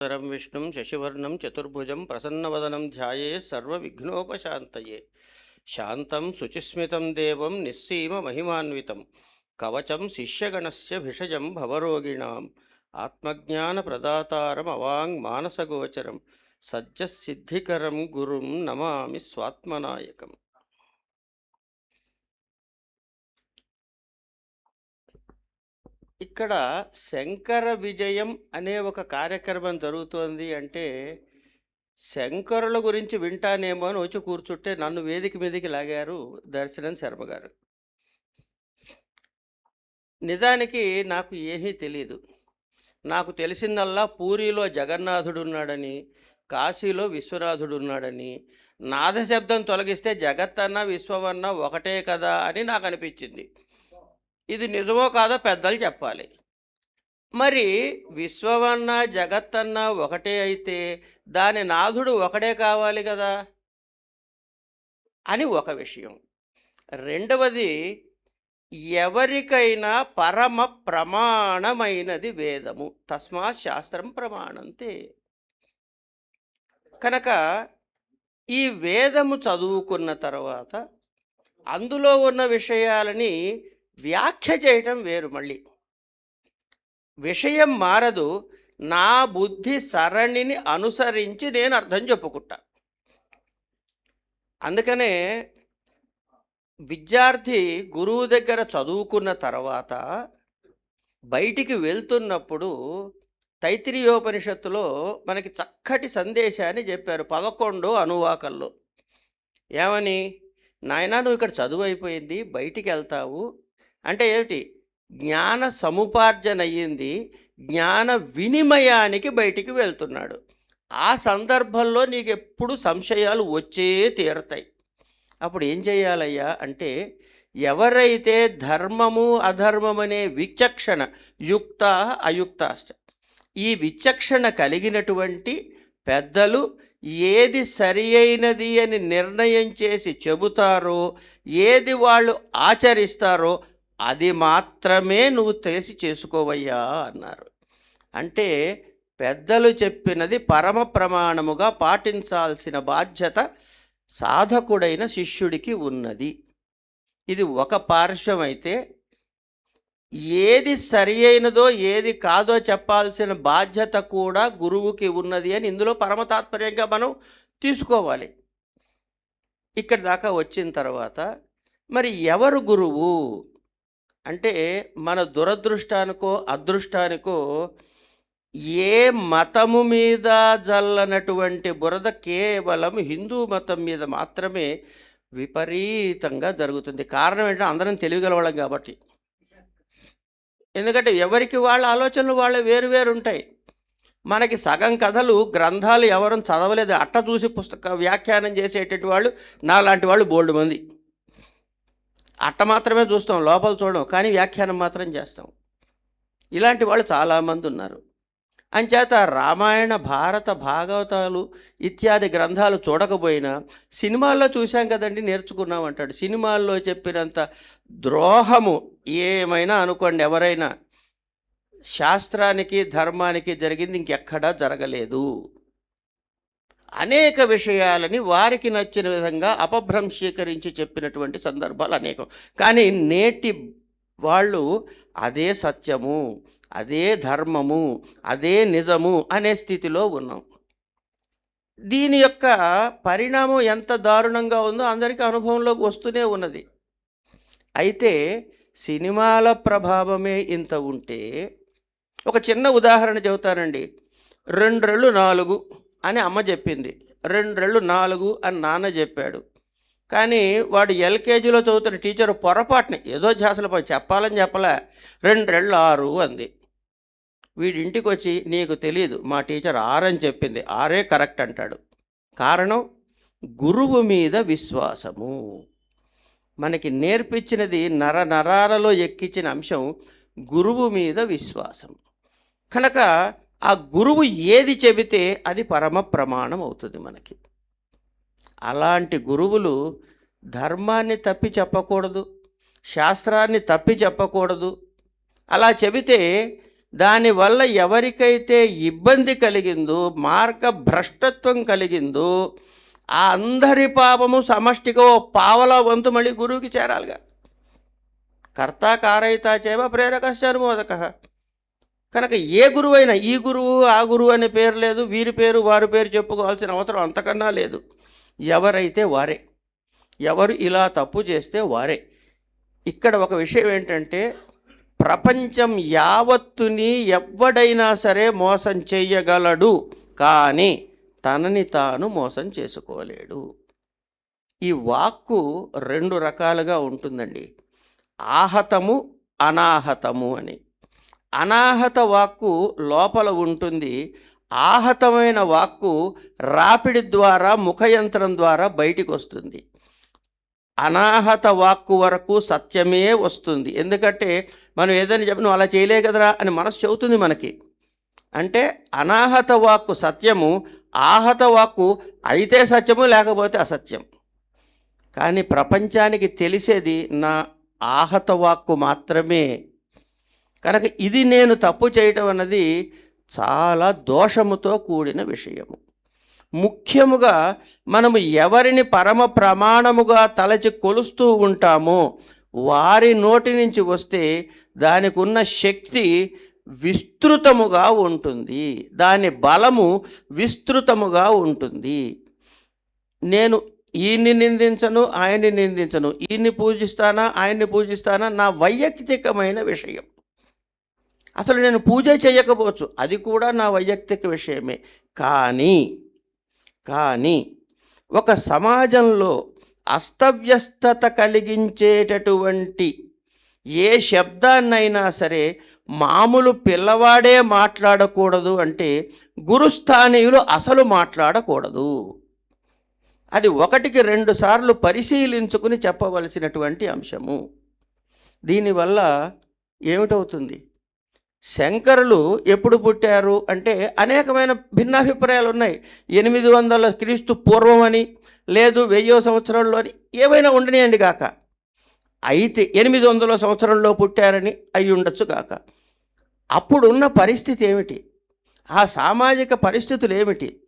శుక్లాంబరధరం విష్ణుం శశివర్ణం చతుర్భుజం ప్రసన్నవదనం ధ్యాయే సర్వవిఘ్నోపశాంతయే. శాంతం శుచిస్మితం దేవం నిస్సీమ మహిమాన్వితం. కవచం శిష్యగణస్య భిషజం భవరోగిణాం. ఆత్మజ్ఞాన ప్రదాతారం అవాంగ్ మానసగోచరం. సజ్జసిద్ధికరం గురుం నమామి స్వాత్మనాయకం. ఇక్కడ శంకర విజయం అనే ఒక కార్యక్రమం జరుగుతోంది అంటే శంకరుల గురించి వింటానేమో అని వచ్చి కూర్చుంటే నన్ను వేదిక మీదకి లాగారు దర్శనం శర్మ గారు. నిజానికి నాకు ఏమీ తెలియదు నాకు తెలిసిందల్లా పూరిలో జగన్నాథుడు ఉన్నాడని కాశీలో విశ్వనాథుడు ఉన్నాడని నాదశబ్దం తొలగిస్తే జగత్తన్న విశ్వవన్న ఒకటే కదా అని నాకు అనిపించింది. ఇది నిజమో కాదో పెద్దలు చెప్పాలి. మరి విశ్వమన్న జగత్తన్న ఒకటే అయితే దాని నాథుడు ఒకడే కావాలి కదా? అని ఒక విషయం. రెండవది ఎవరికైనా పరమ ప్రమాణమైనది వేదము. తస్మాత్ శాస్త్రం ప్రమాణంతే. కనుక ఈ వేదము చదువుకున్న తర్వాత అందులో ఉన్న విషయాలని వ్యాఖ్య చేయటం వేరు మళ్ళీ. విషయం మారదు. నా బుద్ధి సరణిని అనుసరించి నేను అర్థం చెప్పుకుంటా. అందుకనే విద్యార్థి గురువు దగ్గర చదువుకున్న తర్వాత బయటికి వెళ్తున్నప్పుడు తైత్రీయోపనిషత్తులో మనకి చక్కటి సందేశాన్ని చెప్పారు. పదకొండు అనువాకల్లో. ఏమని? నాయన నువ్వు ఇక్కడ చదువు అయిపోయింది. బయటికి వెళ్తావు. అంటే ఏమిటి? జ్ఞాన సముపార్జన అయ్యింది జ్ఞాన వినిమయానికి బయటికి వెళ్తున్నాడు. ఆ సందర్భంలో నీకు ఎప్పుడు సంశయాలు వచ్చే తీరతాయి. అప్పుడు ఏం చేయాలయ్యా అంటే ఎవరైతే ధర్మము అధర్మమనే విచక్షణ యుక్త అయుక్తాశ్చ ఈ విచక్షణ కలిగినటువంటి పెద్దలు ఏది సరి అయినది అని నిర్ణయం చేసి చెబుతారో ఏది వాళ్ళు ఆచరిస్తారో అది మాత్రమే నువ్వు తెలిసి చేసుకోవయ్యా అన్నారు. అంటే పెద్దలు చెప్పినది పరమ ప్రమాణముగా పాటించాల్సిన బాధ్యత సాధకుడైన శిష్యుడికి ఉన్నది. ఇది ఒక పార్శ్వం అయితే ఏది సరి అయినదో ఏది కాదో చెప్పాల్సిన బాధ్యత కూడా గురువుకి ఉన్నది అని ఇందులో పరమ తాత్పర్యంగా మనం తీసుకోవాలి. ఇక్కడి దాకా వచ్చిన తర్వాత మరి ఎవరు గురువు? అంటే మన దురదృష్టానికో అదృష్టానికో ఏ మతము మీద జల్లనటువంటి బురద కేవలం హిందూ మతం మీద మాత్రమే విపరీతంగా జరుగుతుంది. కారణం ఏంటంటే అందరం తెలియగలవాళ్ళం కాబట్టి. ఎందుకంటే ఎవరికి వాళ్ళ ఆలోచనలు వాళ్ళ వేరు వేరు ఉంటాయి. మనకి సగం కథలు గ్రంథాలు ఎవరూ చదవలేదు. అట్ట చూసి పుస్తక వ్యాఖ్యానం చేసేటటువంటి వాళ్ళు నాలాంటి వాళ్ళు బోల్డ్ మంది. అట్ట మాత్రమే చూస్తాం లోపల చూడడం కానీ వ్యాఖ్యానం మాత్రం చేస్తాం. ఇలాంటి వాళ్ళు చాలామంది ఉన్నారు. అంచేత రామాయణ భారత భాగవతాలు ఇత్యాది గ్రంథాలు చూడకపోయినా సినిమాల్లో చూశాం కదండి నేర్చుకున్నాం అంటాడు. సినిమాల్లో చెప్పినంత ద్రోహము ఏమైనా అనుకోండి ఎవరైనా శాస్త్రానికి ధర్మానికి జరిగింది ఇంకెక్కడా జరగలేదు. అనేక విషయాలని వారికి నచ్చిన విధంగా అపభ్రంశీకరించి చెప్పినటువంటి సందర్భాలు అనేకం. కానీ నేటి వాళ్ళు అదే సత్యము అదే ధర్మము అదే నిజము అనే స్థితిలో ఉన్నాం. దీని యొక్క పరిణామం ఎంత దారుణంగా ఉందో అందరికీ అనుభవంలోకి వస్తూనే ఉన్నది. అయితే సినిమాల ప్రభావమే ఇంత ఉంటే ఒక చిన్న ఉదాహరణ చెబుతానండి. రెండ్రెళ్ళు నాలుగు. అని అమ్మ చెప్పింది. రెండ్రెళ్ళు నాలుగు అని నాన్న చెప్పాడు. కానీ వాడు ఎల్కేజీలో చదువుతున్న టీచర్ పొరపాటుని ఏదో ధ్యాసలు పోయి చెప్పాలని చెప్పలే. రెండ్రెళ్ళు ఆరు అంది. వీడింటికి వచ్చి నీకు తెలియదు మా టీచర్ ఆరని చెప్పింది. ఆరే కరెక్ట్ అంటాడు. కారణం? గురువు మీద విశ్వాసము. మనకి నేర్పించినది నర నరాలలో ఎక్కించిన అంశం గురువు మీద విశ్వాసం. కనుక ఆ గురువు ఏది చెబితే అది పరమ ప్రమాణం అవుతుంది మనకి. అలాంటి గురువులు ధర్మాన్ని తప్పి చెప్పకూడదు శాస్త్రాన్ని తప్పి చెప్పకూడదు. అలా చెబితే దానివల్ల ఎవరికైతే ఇబ్బంది కలిగిందో మార్గ భ్రష్టత్వం కలిగిందో ఆ అందరి పాపము సమష్టిగా ఓ పావలా వంతు మళ్ళీ గురువుకి చేరాలిగా. కర్త కారయితా చేవ ప్రేరకశ్చ అనుమోదక. కనుక ఏ గురువు అయినా ఈ గురువు ఆ గురువు అనే పేరు లేదు వీరి పేరు వారి పేరు చెప్పుకోవాల్సిన అవసరం అంతకన్నా లేదు. ఎవరైతే వారే ఎవరు ఇలా తప్పు చేస్తే వారే. ఇక్కడ ఒక విషయం ఏంటంటే ప్రపంచం యావత్తుని ఎవడైనా సరే మోసం చెయ్యగలడు కానీ తనని తాను మోసం చేసుకోలేడు. ఈ వాక్కు రెండు రకాలుగా ఉంటుందండి. ఆహతము అనాహతము అని. అనాహత వాక్కు లోపల ఉంటుంది. ఆహతమైన వాక్కు రాపిడి ద్వారా ముఖయంత్రం ద్వారా బయటికి వస్తుంది అనాహత వాక్కు వరకు సత్యమే వస్తుంది. ఎందుకంటే మనం ఏదైనా చెప్పి నువ్వు అలా చేయలే కదరా అని మనసు చెబుతుంది మనకి. అంటే అనాహత వాక్కు సత్యము ఆహత వాక్కు అయితే సత్యము లేకపోతే అసత్యం. కానీ ప్రపంచానికి తెలిసేది నా ఆహత వాక్కు మాత్రమే. కనుక ఇది నేను తప్పు చేయటం అన్నది చాలా దోషముతో కూడిన విషయము. ముఖ్యముగా మనము ఎవరిని పరమ ప్రమాణముగా తలచి కొలుస్తూ ఉంటామో వారి నోటి నుంచి వస్తే దానికి ఉన్న శక్తి విస్తృతముగా ఉంటుంది. దాని బలము విస్తృతముగా ఉంటుంది. నేను ఈయన్ని నిందించను ఆయన్ని నిందించను ఈయన్ని పూజిస్తానా ఆయన్ని పూజిస్తానా నా వైయక్తికమైన విషయం. అసలు నేను పూజ చేయకపోవచ్చు. అది కూడా నా వైయక్తిక విషయమే. కానీ కానీ ఒక సమాజంలో అస్తవ్యస్తత కలిగించేటటువంటి ఏ శబ్దాన్నైనా సరే మామూలు పిల్లవాడే మాట్లాడకూడదు అంటే గురుస్థానీయులు అసలు మాట్లాడకూడదు. అది ఒకటికి రెండు సార్లు పరిశీలించుకుని చెప్పవలసినటువంటి అంశము. దీనివల్ల ఏమిటవుతుంది? శంకరులు ఎప్పుడు పుట్టారు అంటే అనేకమైన భిన్నాభిప్రాయాలు ఉన్నాయి. ఎనిమిది వందల క్రీస్తు పూర్వం అని లేదు వెయ్యో సంవత్సరంలో అని ఏమైనా ఉండనియండి గాక. అయితే ఎనిమిది వందల సంవత్సరంలో పుట్టారని అయి ఉండొచ్చు గాక. అప్పుడున్న పరిస్థితి ఏమిటి? ఆ సామాజిక పరిస్థితులు ఏమిటి?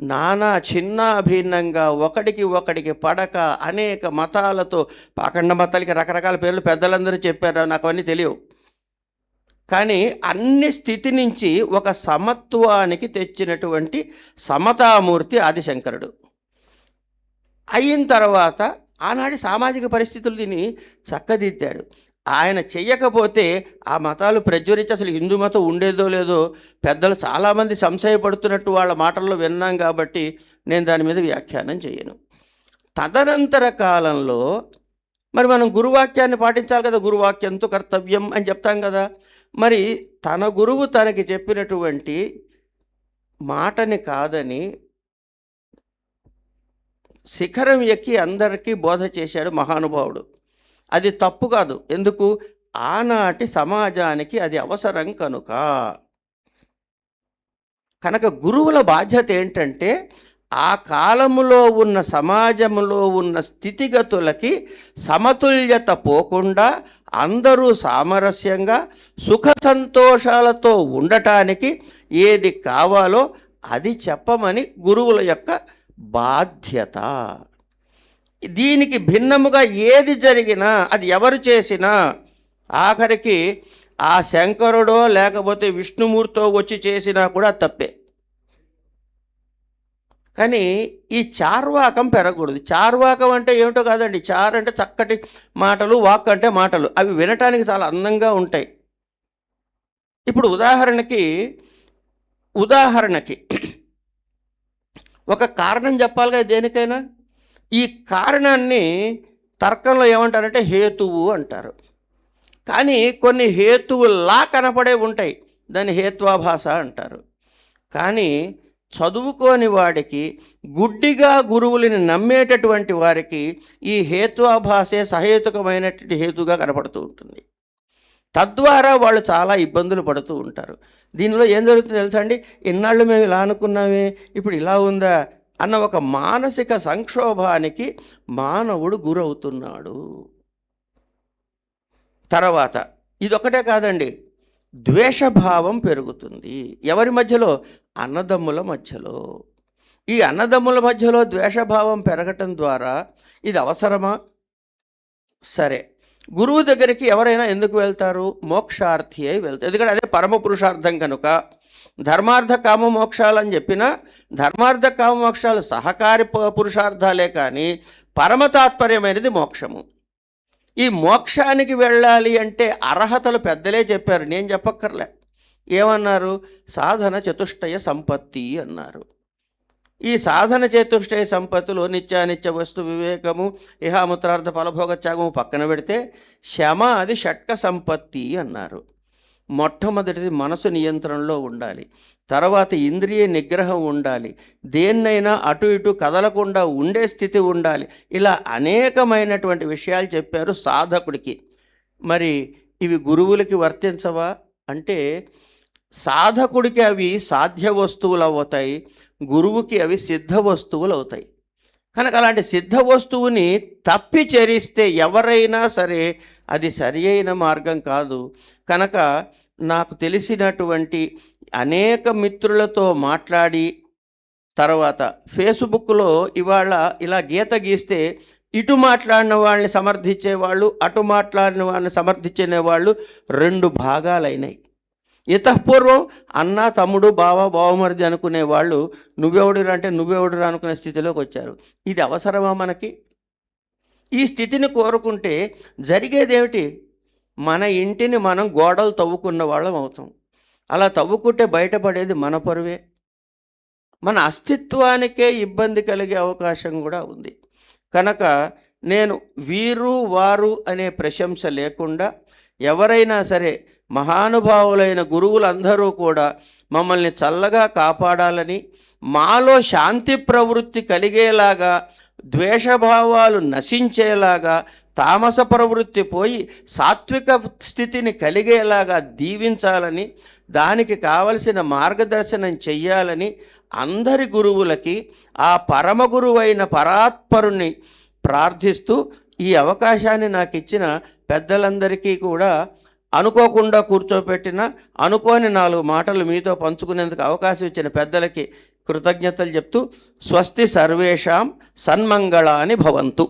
నానా చిన్న భిన్నంగా ఒకడికి ఒకడికి పడక అనేక మతాలతో పాఖండ మతాలకి రకరకాల పేర్లు పెద్దలందరూ చెప్పారు నాకు అన్నీ తెలియవు. కానీ అన్ని స్థితి నుంచి ఒక సమత్వానికి తెచ్చినటువంటి సమతామూర్తి ఆదిశంకరుడు. అయిన తర్వాత ఆనాటి సామాజిక పరిస్థితులు దీన్ని చక్కదిద్దాడు. ఆయన చెయ్యకపోతే ఆ మతాలు ప్రజ్వరించి అసలు హిందూ మతం ఉండేదో లేదో పెద్దలు చాలామంది సంశయపడుతున్నట్టు వాళ్ళ మాటల్లో విన్నాం కాబట్టి నేను దాని మీద వ్యాఖ్యానం చేయను తదనంతర కాలంలో మరి మనం గురువాక్యాన్ని పాటించాలి కదా గురువాక్యంతో కర్తవ్యం అని చెప్తాం కదా. మరి తన గురువు తనకి చెప్పినటువంటి మాటని కాదని శిఖరం ఎక్కి అందరికీ బోధ చేశాడు మహానుభావుడు. అది తప్పు కాదు. ఎందుకు? ఆనాటి సమాజానికి అది అవసరం కనుక. కనుక గురువుల బాధ్యత ఏంటంటే ఆ కాలములో ఉన్న సమాజంలో ఉన్న స్థితిగతులకి సమతుల్యత పోకుండా అందరూ సామరస్యంగా సుఖ సంతోషాలతో ఉండటానికి ఏది కావాలో అది చెప్పమని గురువుల యొక్క బాధ్యత. దీనికి భిన్నముగా ఏది జరిగినా అది ఎవరు చేసినా ఆఖరికి ఆ శంకరుడో లేకపోతే విష్ణుమూర్తో వచ్చి చేసినా కూడా తప్పే. కానీ ఈ చార్వాకం పెరగకూడదు. చార్వాకం అంటే ఏమిటో కాదండి. చార్ అంటే చక్కటి మాటలు వాక్ అంటే మాటలు. అవి వినటానికి చాలా అందంగా ఉంటాయి. ఇప్పుడు ఉదాహరణకి ఉదాహరణకి ఒక కారణం చెప్పాలిగా దేనికైనా? ఈ కారణాన్ని తర్కంలో ఏమంటారంటే హేతువు అంటారు. కానీ కొన్ని హేతువులా కనపడే ఉంటాయి. దాన్ని హేత్వాభాష అంటారు. కానీ చదువుకోని వాడికి గుడ్డిగా గురువులని నమ్మేటటువంటి వారికి ఈ హేత్వాభాసే సహేతుకమైనటువంటి హేతుగా కనపడుతూ ఉంటుంది. తద్వారా వాళ్ళు చాలా ఇబ్బందులు పడుతూ ఉంటారు. దీనిలో ఏం జరుగుతుందో తెలుసా అండి? ఇన్నాళ్ళు మేము ఇలా అనుకున్నామే ఇప్పుడు ఇలా ఉందా అన్న ఒక మానసిక సంక్షోభానికి మానవుడు గురవుతున్నాడు. తర్వాత ఇదొకటే కాదండి. ద్వేషభావం పెరుగుతుంది. ఎవరి మధ్యలో? అన్నదమ్ముల మధ్యలో. ఈ అన్నదమ్ముల మధ్యలో ద్వేషభావం పెరగటం ద్వారా ఇది అవసరమా? సరే. గురువు దగ్గరికి ఎవరైనా ఎందుకు వెళ్తారు? మోక్షార్థి అయి వెళ్తారు. ఎందుకంటే అదే పరమ పురుషార్థం కనుక. ధర్మార్థ కామ మోక్షాలు అని చెప్పిన ధర్మార్థ కామ మోక్షాలు సహకారి పు- పురుషార్థాలే కానీ పరమ తాత్పర్యమైనది మోక్షము. ఈ మోక్షానికి వెళ్ళాలి అంటే అర్హతలు పెద్దలే చెప్పారు. నేను చెప్పక్కర్లే. ఏమన్నారు? సాధన చతుష్టయ సంపత్తి అన్నారు. ఈ సాధన చతుష్టయ సంపత్తులు నిత్యానిత్య వస్తు వివేకము ఇహాముత్రార్థ ఫలభోగత్యాగము పక్కన పెడితే శమ అది షట్క సంపత్తి అన్నారు. మొట్టమొదటిది మనసు నియంత్రణలో ఉండాలి. తర్వాత ఇంద్రియ నిగ్రహం ఉండాలి. దేన్నైనా అటు ఇటు కదలకుండా ఉండే స్థితి ఉండాలి. ఇలా అనేకమైనటువంటి విషయాలు చెప్పారు సాధకుడికి. మరి ఇవి గురువులకి వర్తించవా? అంటే సాధకుడికి అవి సాధ్య వస్తువులు అవుతాయి గురువుకి అవి సిద్ధ వస్తువులు అవుతాయి కనుక అలాంటి సిద్ధ వస్తువుని తప్పి చరిస్తే ఎవరైనా సరే అది సరి అయిన మార్గం కాదు. కనుక నాకు తెలిసినటువంటి అనేక మిత్రులతో మాట్లాడి తర్వాత ఫేస్బుక్లో ఇవాళ ఇలా గీత గీస్తే ఇటు మాట్లాడిన వాళ్ళని సమర్థించే వాళ్ళు అటు మాట్లాడిన వాళ్ళని సమర్థించనే వాళ్ళు రెండు భాగాలైనాయి. ఇతపూర్వం అన్న తమ్ముడు బావ బావమరిది అనుకునే వాళ్ళు నువ్వెవడురా అంటే నువ్వెవడురా అనుకునే స్థితిలోకి వచ్చారు ఇది అవసరమా మనకి? ఈ స్థితిని కోరుకుంటే జరిగేదేమిటి? మన ఇంటిని మనం గోడలు తవ్వుకున్న వాళ్ళం అవుతాం. అలా తవ్వుకుంటే బయటపడేది మన పరువే. మన అస్తిత్వానికే ఇబ్బంది కలిగే అవకాశం కూడా ఉంది. కనుక నేను వీరు వారు అనే ప్రశంస లేకుండా ఎవరైనా సరే మహానుభావులైన గురువులందరూ కూడా మమ్మల్ని చల్లగా కాపాడాలని మాలో శాంతి ప్రవృత్తి కలిగేలాగా ద్వేషభావాలు నశించేలాగా తామస ప్రవృత్తి పోయి సాత్విక స్థితిని కలిగేలాగా దీవించాలని దానికి కావలసిన మార్గదర్శనం చెయ్యాలని అందరి గురువులకి ఆ పరమ గురువైన పరాత్పరుని ప్రార్థిస్తూ ఈ అవకాశాన్ని నాకు ఇచ్చిన పెద్దలందరికీ కూడా అనుకోకుండా కూర్చోపెట్టిన అనుకోని నాలుగు మాటలు మీతో పంచుకునేందుకు అవకాశం ఇచ్చిన పెద్దలకి కృతజ్ఞతలు చెప్తూ స్వస్తి సర్వేషాం సన్మంగళాని భవంతు.